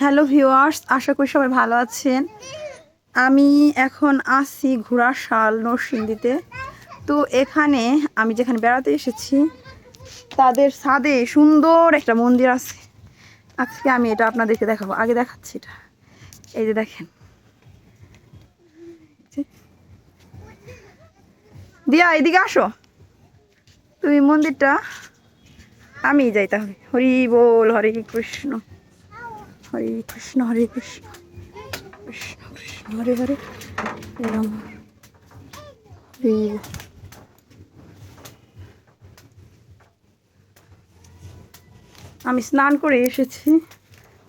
Hello viewers, আশা করি সবাই ভালো আছেন। আমি এখন আসি ঘোড়াশাল নরসিংদীতে। তো এখানে আমি যেখানে বেড়াতে এসেছি, তাদের ছাদে সুন্দর একটা মন্দির আছে। আজকে আমি এটা আপনাদেরকে দেখাবো। আগে দেখাচ্ছি এটা। এই যে দেখেন। দিয়া, এদিকে আসো। তুমি মন্দিরটা আমি যাই তাহলে। হরি বল, হরে কৃষ্ণ। হরে কৃষ্ণ হরে কৃষ্ণ কৃষ্ণ কৃষ্ণ, হরে হরে হরে রাম, হরে আমি স্নান করে এসেছি।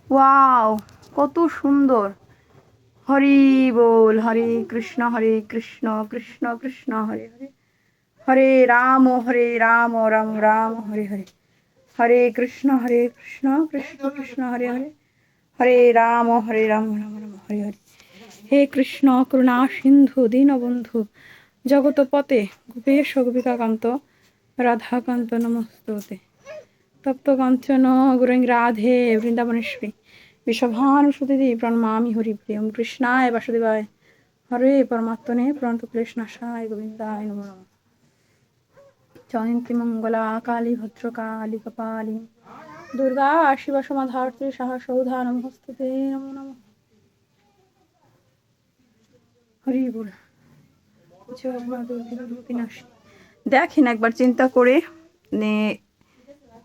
ওয়াও, কত সুন্দর। হরি বল, হরে কৃষ্ণ হরে কৃষ্ণ কৃষ্ণ কৃষ্ণ, হরে হরে। হরে রাম হরে রাম রাম রাম, হরে হরে। হরে কৃষ্ণ হরে কৃষ্ণ কৃষ্ণ কৃষ্ণ, হরে হরে। হরে রাম হরে রাম রাম রাম, হরে হরে। হে কৃষ্ণ, করুণা, সিন্ধু, দীনবন্ধু জগতপতে গোপেশ, গোপিকাকান্ত, রাধাকান্ত নমস্তে তপ্ত কাঞ্চন গুরুং রাধে বৃন্দাবনেশ্বরী বিশ্বভানুসুতি প্রণমামি হরি প্রিয়ম কৃষ্ণায় বাসুদেবায়। হরে পরমাত্মনে প্রণত কৃষ্ণাশায় গোবিন্দায় নমঃ। জয়ন্তী মঙ্গলা, কালী, ভদ্রকালী, কপালী। দুর্গা শিবা সমাধার্ত্রী সাহা সৌধা নমস্তে নমো নম। হরি বল। দেখেন একবার চিন্তা করে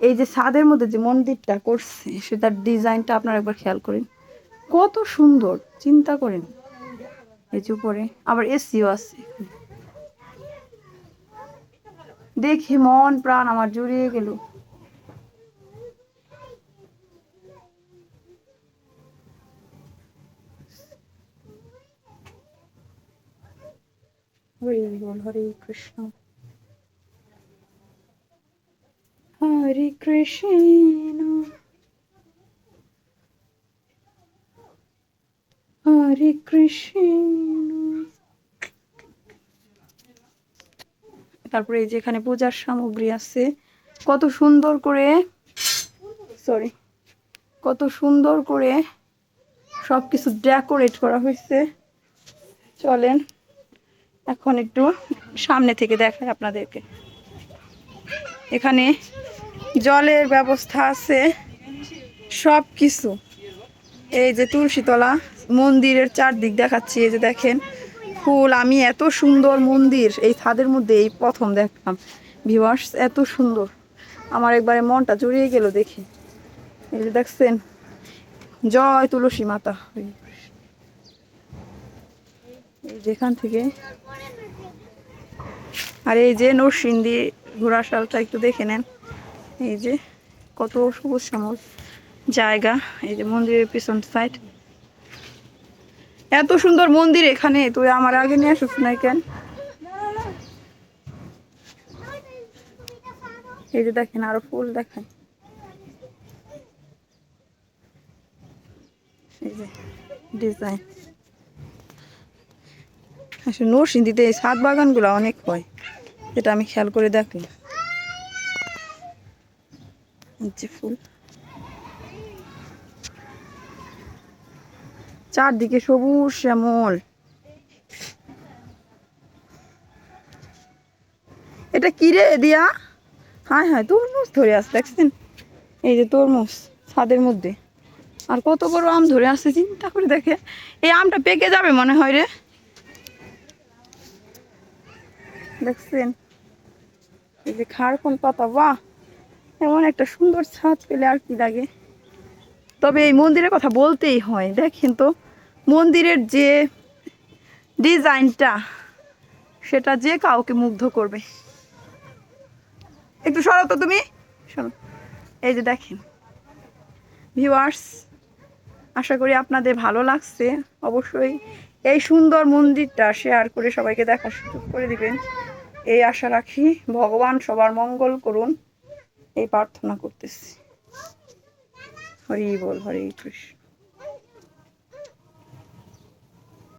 এই যে ছাদের মধ্যে যে মন্দিরটা করছে, সেটার ডিজাইনটা আপনারা একবার খেয়াল করেন। কত সুন্দর, চিন্তা করেন। এই যে উপরে আবার এসিও আছে। দেখে মন প্রাণ আমার জুড়িয়ে গেল। হরে বল, হরে কৃষ্ণ। হরে কৃষ্ণ। হরে কৃষ্ণ। তারপরে এই যে এখানে পূজার সামগ্রী আছে। কত সুন্দর করে সরি কত সুন্দর করে সব কিছু ডেকোরেট করা হয়েছে। চলেন। এখন একটু সামনে থেকে দেখাই আপনাদেরকে। এখানে জলের ব্যবস্থা আছে, সব কিছু। এই যে তুলসীতলা মন্দিরের চারদিক দেখাচ্ছি, এই যে দেখেন ফুল। আমি এত সুন্দর মন্দির, এই ছাদের মধ্যে এই প্রথম দেখলাম। ভিউয়ার্স, এত সুন্দর। আমার একবারে মনটা জড়িয়ে গেল দেখে। এই যে দেখছেন, জয় তুলসী মাতা। এই যেখান থেকে আর এই যে নরসিংদী ঘোড়াশালটা একটু দেখে নেন। এই যে কত সবুজ শ্যামল জায়গা, এই যে মন্দিরের পিছন সাইড এত সুন্দর মন্দির এখানে, তুই আমার আগে নিয়ে আসিস না কেন? এই যে দেখেন, আরও ফুল দেখেন। এই যে ডিজাইন আসলে নরসিংদীতে এই সাত বাগানগুলো অনেক হয়। যেটা আমি খেয়াল করে দেখলাম ফুল। চারদিকে সবুজ শ্যামল। এটা কি রে দিয়া? হ্যাঁ হ্যাঁ তরমুজ ধরে আসছে দেখছেন? এই যে তরমুজ, ছাদের মধ্যে। আর কত বড় আম ধরে আসছে চিন্তা করে দেখে। এই আমটা পেকে যাবে মনে হয় রে। দেখছেন? এই যে খারকন পাতা, বাহ! এমন একটা সুন্দর ছাদ পেলে আর কি লাগে। তবে এই মন্দিরের কথা বলতেই হয়, দেখেন তো, মন্দিরের যে ডিজাইনটা, সেটা যে কাউকে মুগ্ধ করবে। একটু সরো তো তুমি। সরো। এই যে দেখেন ভিউয়ার্স আশা করি আপনাদের ভালো লাগছে। অবশ্যই এই সুন্দর মন্দিরটা শেয়ার করে সবাইকে দেখার সুযোগ করে দিবেন। এই আশা রাখি ভগবান সবার মঙ্গল করুন। এই প্রার্থনা করতেছি। হরি বল, হরে কৃষ্ণ।